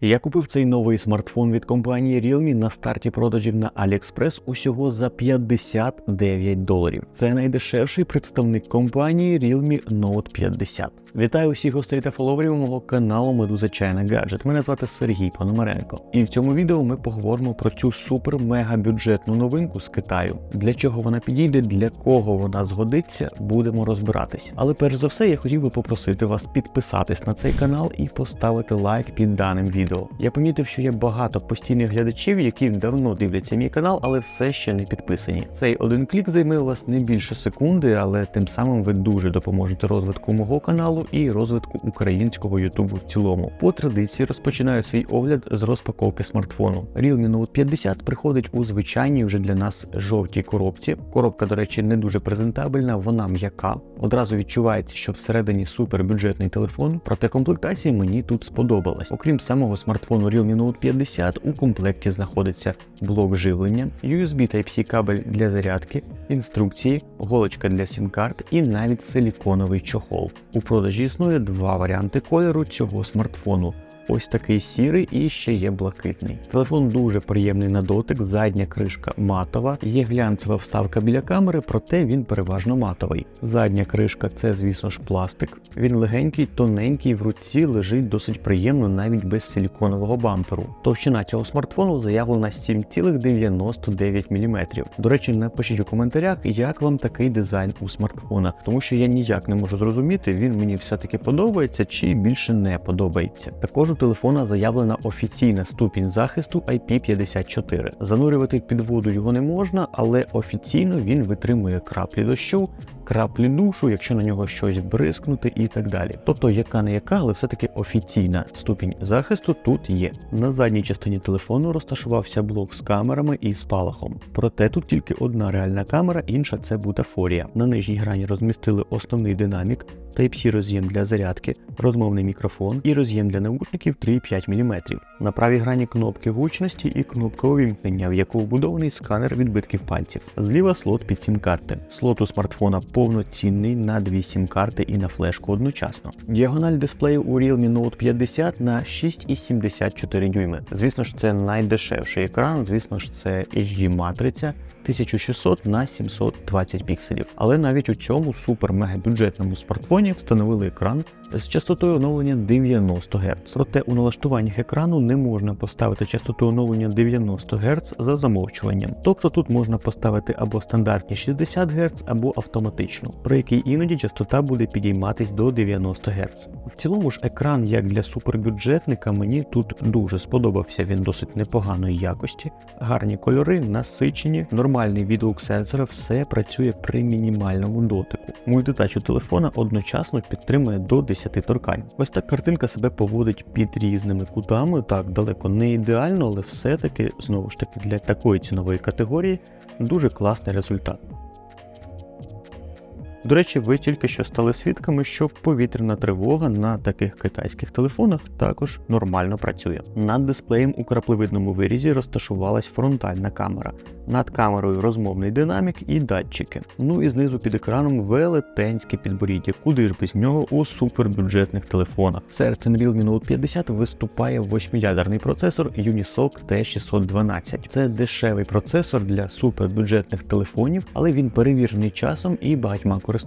Я купив цей новий смартфон від компанії Realme на старті продажів на AliExpress усього за 59 доларів. Це найдешевший представник компанії Realme Note 50. Вітаю усіх гостей та фоловерів мого каналу Медуза Чайна Гаджет. Мене звати Сергій Пономаренко. І в цьому відео ми поговоримо про цю супер-мега бюджетну новинку з Китаю. Для чого вона підійде, для кого вона згодиться, будемо розбиратись. Але перш за все, я хотів би попросити вас підписатись на цей канал і поставити лайк під даним відео. Я помітив, що є багато постійних глядачів, які давно дивляться мій канал, але все ще не підписані. Цей один клік займе у вас не більше секунди, але тим самим ви дуже допоможете розвитку мого каналу і розвитку українського ютубу в цілому. По традиції розпочинаю свій огляд з розпаковки смартфону. Realme Note 50 приходить у звичайній вже для нас жовтій коробці. Коробка, до речі, не дуже презентабельна, вона м'яка. Одразу відчувається, що всередині супербюджетний телефон, проте комплектація мені тут сподобалась. Окрім самого смартфону Realme Note 50, у комплекті знаходиться блок живлення, USB Type-C кабель для зарядки, інструкції, голочка для сім-карт і навіть силіконовий чохол. У продажі існує два варіанти кольору цього смартфону. Ось такий сірий і ще є блакитний. Телефон дуже приємний на дотик, задня кришка матова, є глянцева вставка біля камери, проте він переважно матовий. Задня кришка це, звісно ж, пластик. Він легенький, тоненький, в руці лежить досить приємно навіть без силіконового бамперу. Товщина цього смартфону заявлена 7,99 мм. До речі, напишіть у коментарях, як вам такий дизайн у смартфона, тому що я ніяк не можу зрозуміти, він мені все-таки подобається чи більше не подобається. Також у телефона заявлена офіційна ступінь захисту IP54. Занурювати під воду його не можна, але офіційно він витримує краплі дощу, краплі душу, якщо на нього щось бризкнути і так далі. Тобто, яка не яка, але все-таки офіційна ступінь захисту тут є. На задній частині телефону розташувався блок з камерами і спалахом. Проте тут тільки одна реальна камера, інша це бутафорія. На нижній грані розмістили основний динамік, Type-C роз'єм для зарядки, розмовний мікрофон і роз'єм для наушників 3,5 мм. На правій грані кнопки гучності і кнопка увімкнення, в яку вбудований сканер відбитків пальців. Зліва слот під сім-карти. Слот у смартфона повноцінний на дві сім-карти і на флешку одночасно. Діагональ дисплею у Realme Note 50 на 6,74 дюйми. Звісно ж, це найдешевший екран, звісно ж, це HD матриця 1600 на 720 пікселів. Але навіть у цьому супер-мега-бюджетному смартфоні встановили екран з частотою оновлення 90 Гц. Проте у налаштуваннях екрану не можна поставити частоту оновлення 90 Гц за замовчуванням. Тобто тут можна поставити або стандартні 60 Гц, або автоматичну, при якій іноді частота буде підійматись до 90 Гц. В цілому ж екран, як для супербюджетника, мені тут дуже сподобався. Він досить непоганої якості, гарні кольори, насичені, нормальний відгук сенсора, все працює при мінімальному дотику. Мультитач у телефона одночасно підтримує до 10 торкань. Ось так картинка себе поводить під різними кутами. Так, далеко не ідеально, але все-таки знову ж таки для такої цінової категорії дуже класний результат. До речі, ви тільки що стали свідками, що повітряна тривога на таких китайських телефонах також нормально працює. Над дисплеєм у крапливидному вирізі розташувалась фронтальна камера, над камерою розмовний динамік і датчики. Ну і знизу під екраном велетенське підборіддя, куди ж без нього у супербюджетних телефонах. Серцем Realme Note 50 виступає восьмиядерний процесор Unisoc T612. Це дешевий процесор для супербюджетних телефонів, але він перевірений часом і багатьма користувачами.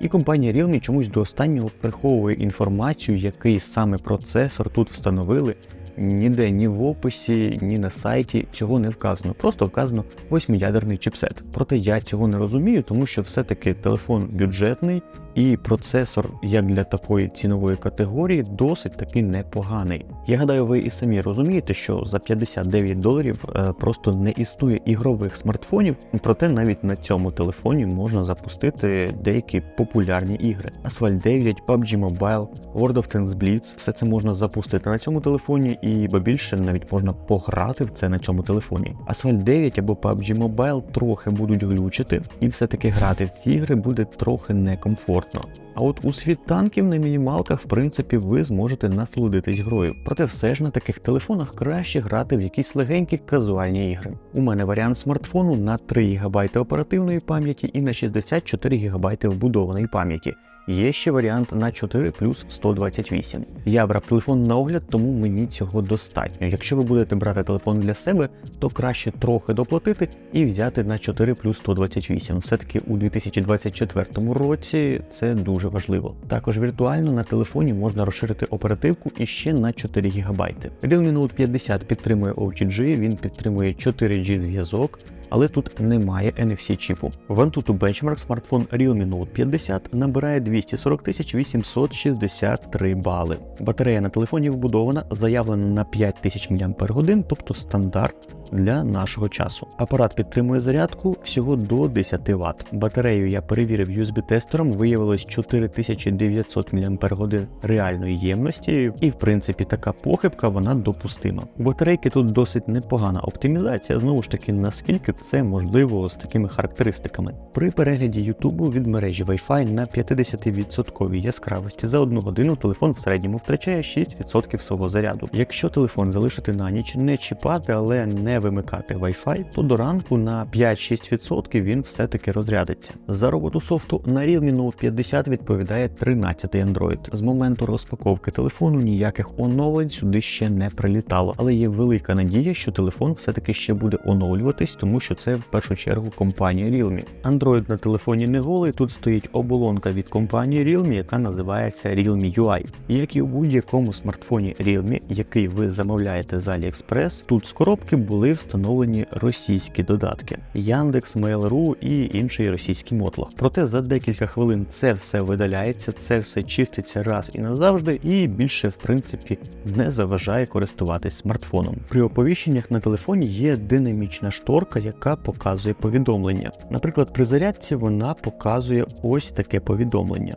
І компанія Realme чомусь до останнього приховує інформацію, який саме процесор тут встановили. Ніде ні в описі, ні на сайті цього не вказано. Просто вказано восьмиядерний чіпсет. Проте я цього не розумію, тому що все-таки телефон бюджетний і процесор, як для такої цінової категорії, досить таки непоганий. Я гадаю, ви і самі розумієте, що за 59 доларів е, просто не існує ігрових смартфонів, проте навіть на цьому телефоні можна запустити деякі популярні ігри. Asphalt 9, PUBG Mobile, World of Tanks Blitz, все це можна запустити на цьому телефоні, і бо більше навіть можна пограти в це на цьому телефоні. Asphalt 9 або PUBG Mobile трохи будуть глючити, і все-таки грати в ці ігри буде трохи некомфортно. А от у світ танків на мінімалках, в принципі, ви зможете насолодитись грою. Проте все ж на таких телефонах краще грати в якісь легенькі казуальні ігри. У мене варіант смартфону на 3 ГБ оперативної пам'яті і на 64 ГБ вбудованої пам'яті. Є ще варіант на 4 плюс 128. Я брав телефон на огляд, тому мені цього достатньо. Якщо ви будете брати телефон для себе, то краще трохи доплатити і взяти на 4 плюс 128. Все-таки у 2024 році це дуже важливо. Також віртуально на телефоні можна розширити оперативку іще на 4 ГБ. Realme Note 50 підтримує OTG, він підтримує 4G зв'язок. Але тут немає NFC чіпу. В Antutu Benchmark смартфон Realme Note 50 набирає 240 863 бали. Батарея на телефоні вбудована, заявлена на 5000 мАч, тобто стандарт для нашого часу. Апарат підтримує зарядку всього до 10 Вт. Батарею я перевірив USB-тестером, виявилось 4900 мАч реальної ємності, і в принципі така похибка вона допустима. У батарейки тут досить непогана оптимізація, знову ж таки, наскільки це можливо з такими характеристиками. При перегляді Ютубу від мережі Wi-Fi на 50% яскравості за одну годину телефон в середньому втрачає 6% свого заряду. Якщо телефон залишити на ніч, не чіпати, але не вимикати Wi-Fi, то до ранку на 5-6% він все-таки розрядиться. За роботу софту на Realme Note 50 відповідає 13-й Android. З моменту розпаковки телефону ніяких оновлень сюди ще не прилітало, але є велика надія, що телефон все-таки ще буде оновлюватись, тому що це в першу чергу компанія Realme. Android на телефоні не голий, тут стоїть оболонка від компанії Realme, яка називається Realme UI. Як і у будь-якому смартфоні Realme, який ви замовляєте з AliExpress, тут з коробки були встановлені російські додатки: Яндекс, Mail.ru і інший російський мотлох. Проте за декілька хвилин це все видаляється, це все чиститься раз і назавжди, і більше в принципі не заважає користуватись смартфоном. При оповіщеннях на телефоні є динамічна шторка, яка показує повідомлення. Наприклад, при зарядці вона показує ось таке повідомлення.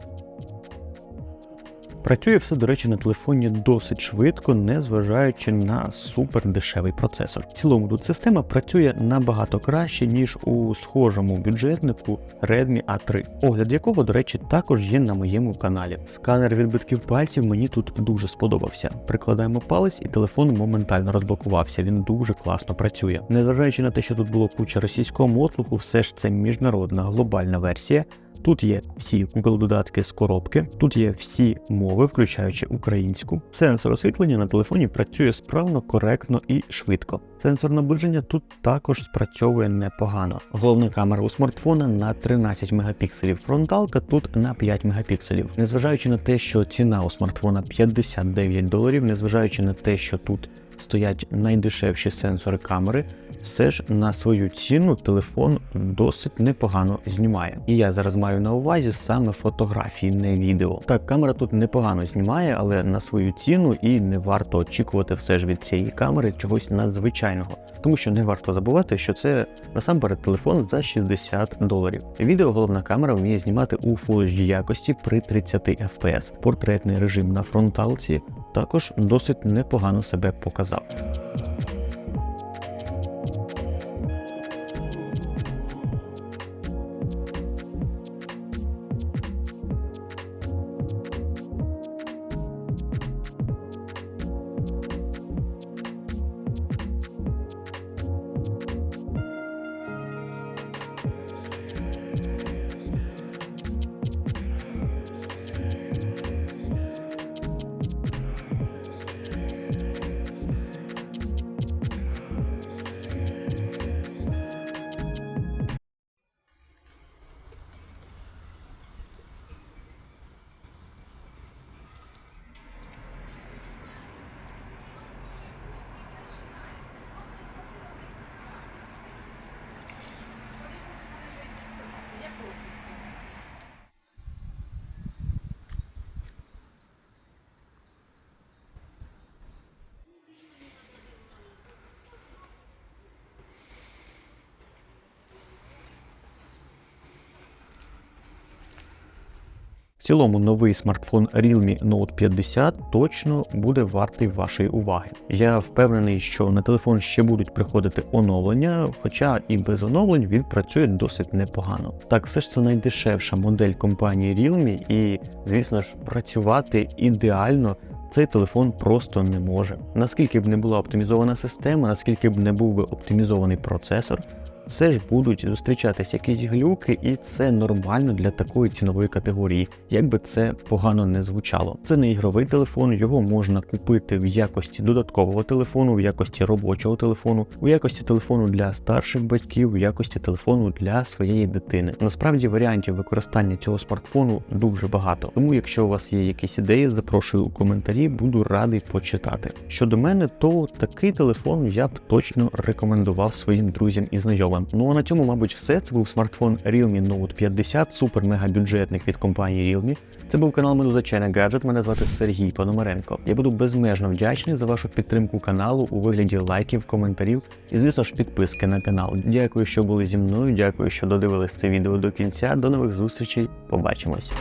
Працює все, до речі, на телефоні досить швидко, незважаючи на супер дешевий процесор. В цілому тут система працює набагато краще, ніж у схожому бюджетнику Redmi A3, огляд якого, до речі, також є на моєму каналі. Сканер відбитків пальців мені тут дуже сподобався. Прикладаємо палець, і телефон моментально розблокувався. Він дуже класно працює. Незважаючи на те, що тут було куча російського мотлуху, все ж це міжнародна глобальна версія. Тут є всі Google додатки з коробки, тут є всі мови, включаючи українську. Сенсор освітлення на телефоні працює справно, коректно і швидко. Сенсор наближення тут також спрацьовує непогано. Головна камера у смартфона на 13 мегапікселів, фронталка тут на 5 мегапікселів. Незважаючи на те, що ціна у смартфона 59 доларів, незважаючи на те, що тут стоять найдешевші сенсори камери, все ж на свою ціну телефон досить непогано знімає. І я зараз маю на увазі саме фотографії, не відео. Так, камера тут непогано знімає, але на свою ціну і не варто очікувати все ж від цієї камери чогось надзвичайного. Тому що не варто забувати, що це насамперед телефон за 60 доларів. Відео головна камера вміє знімати у Full HD якості при 30 FPS. Портретний режим на фронталці також досить непогано себе показав. Цілому новий смартфон Realme Note 50 точно буде вартий вашої уваги. Я впевнений, що на телефон ще будуть приходити оновлення, хоча і без оновлень він працює досить непогано. Так, все ж це найдешевша модель компанії Realme, і, звісно ж, працювати ідеально. Цей телефон просто не може. Наскільки б не була оптимізована система, наскільки б не був би оптимізований процесор, все ж будуть зустрічатися якісь глюки, і це нормально для такої цінової категорії, як би це погано не звучало. Це не ігровий телефон, його можна купити в якості додаткового телефону, в якості робочого телефону, в якості телефону для старших батьків, в якості телефону для своєї дитини. Насправді варіантів використання цього смартфону дуже багато. Тому, якщо у вас є якісь ідеї, запрошую у коментарі, буду радий почитати. Щодо мене, то такий телефон я б точно рекомендував своїм друзям і знайомим. Ну а на цьому, мабуть, все. Це був смартфон Realme Note 50, супер мега бюджетник від компанії Realme. Це був канал Медуза China Gadget. Мене звати Сергій Пономаренко. Я буду безмежно вдячний за вашу підтримку каналу у вигляді лайків, коментарів і, звісно ж, підписки на канал. Дякую, що були зі мною. Дякую, що додивились це відео до кінця. До нових зустрічей. Побачимось.